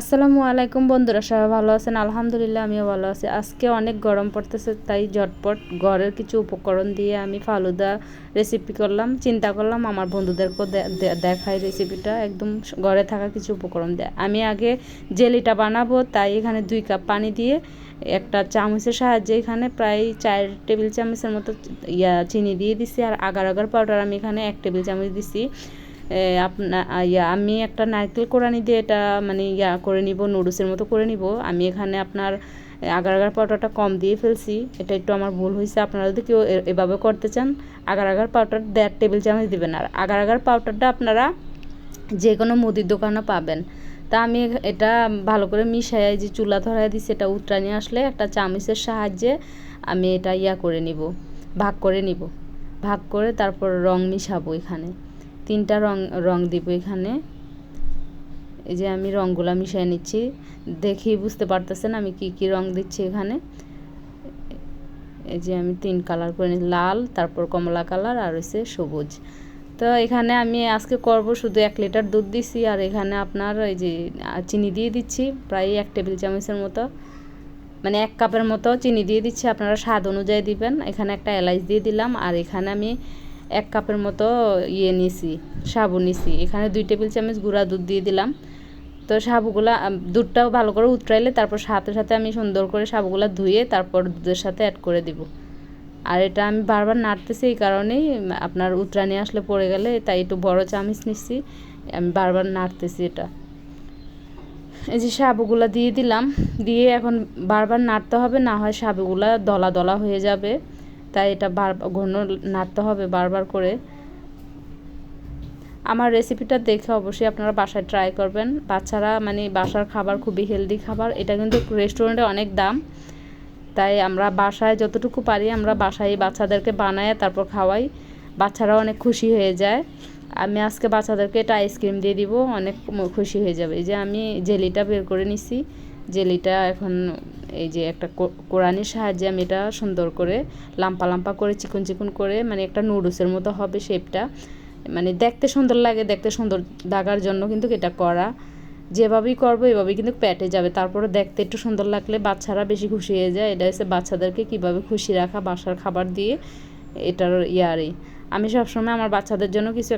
আসসালামু আলাইকুম বন্ধুরা, সবাই ভালো আছেন? আলহামদুলিল্লাহ আমিও ভালো আছি। আজকে অনেক গরম পড়তেছে, তাই ঝটপট ঘরের কিছু উপকরণ দিয়ে আমি ফালুদা রেসিপি করলাম। চিন্তা করলাম আমার বন্ধুদেরকেও দেখাই রেসিপিটা একদম ঘরে থাকা কিছু উপকরণ দেয়। আমি আগে জেলিটা বানাবো, তাই এখানে দুই কাপ পানি দিয়ে একটা চামচের সাহায্যে এখানে প্রায় চার টেবিল চামচের মতো ইয়া চিনি দিয়ে দিছি, আর আগার আগার পাউডার আমি এখানে এক টেবিল চামচ দিছি। আপনা আমি একটা নারকেল কোরানি দিয়ে এটা মানে ইয়া করে নিব, নুডলসের মতো করে নিব। আমি এখানে আপনার আগার আগার পাউডারটা কম দিয়ে ফেলছি। এটা একটু আমার ভুল হয়েছে। আপনারা যদি কেউ এভাবে করতে চান আগার আগার পাউডার দেড় টেবিল চামচ দিবেন। আর আগার আগার পাউডারটা আপনারা যে কোনো মুদির দোকানে পাবেন। তা আমি এটা ভালো করে মিশাই যে চুলা ধরাই দিছি, এটা নিয়ে আসলে একটা চামচের সাহায্যে আমি এটা ইয়া করে নিব, ভাগ করে নিব। ভাগ করে তারপর রং মিশাবো এখানে। তিনটা রং রং দিব এখানে। এই যে আমি রঙগুলো মিশিয়ে নিচ্ছি। দেখেই বুঝতে পারতেছেন আমি কি কি রং দিচ্ছি এখানে। এই যে আমি তিন কালার করে লাল, তারপর কমলা কালার, আর হচ্ছে সবুজ। তো এখানে আমি আজকে করব শুধু এক লিটার দুধ দিছি, আর এখানে আপনার এই যে চিনি দিয়ে দিচ্ছি, প্রায় এক টেবিল চামচের মতো। মানে এক কাপের মতো চিনি দিয়ে দিচ্ছি, আপনারা স্বাদ অনুযায়ী দিবেন। এখানে একটা এলাচ দিয়ে দিলাম, আর এখানে আমি এক কাপের মতো ইয়ে নিছি, সাবু নিছি। এখানে দুই টেবিল চামচ গুঁড়া দুধ দিয়ে দিলাম। তো সাবুগুলা দুধটাও ভালো করে উতরাইলে তারপর সাথে সাথে আমি সুন্দর করে সাবুগুলা ধুয়ে তারপর দুধের সাথে অ্যাড করে দিব। আর এটা আমি বারবার নাড়তেছি এই কারণেই আপনার উতরানি আসলে পড়ে গেলে তাই একটু বড় চামিচ নিচ্ছি আমি বারবার নাড়তেছি এটা। এই যে সাবুগুলা দিয়ে দিলাম, দিয়ে এখন বারবার নাড়তে হবে, না হয় সাবুগুলা দলা দলা হয়ে যাবে। তাই এটা বার, ঘন নাড়তে হবে বারবার করে। আমার রেসিপিটা দেখে অবশ্যই আপনারা বাসায় ট্রাই করবেন। বাচ্চারা মানে বাসার খাবার খুবই হেলদি খাবার, এটা কিন্তু রেস্টুরেন্টে অনেক দাম। তাই আমরা বাসায় যতটুকু পারি আমরা বাসায় বাচ্চাদেরকে বানাই তারপর খাওয়াই। বাচ্চারা অনেক খুশি হয়ে যায়। আমি আজকে বাচ্চাদেরকে এটা আইসক্রিম দিয়ে দিব, অনেক খুশি হয়ে যাবে। এই যে আমি জেলিটা বের করে নিছি, জেলিটা এখন এই যে একটা কোরআনির সাহায্যে আমি এটা সুন্দর করে লাম্পা লাম্পা করে, চিকন চিকন করে মানে একটা নুডলসের মতো হবে শেপটা মানে দেখতে সুন্দর লাগে, দেখতে সুন্দর দাগার জন্য কিন্তু এটা করা। যেভাবেই করব এভাবেই কিন্তু প্যাটে যাবে। তারপরে দেখতে একটু সুন্দর লাগলে বাচ্চারা বেশি খুশি হয়ে যায়। এটা হচ্ছে বাচ্চাদেরকে কীভাবে খুশি রাখা, বাসার খাবার দিয়ে এটার ইয়ারে। আমি সবসময় আমার বাচ্চাদের জন্য কিছু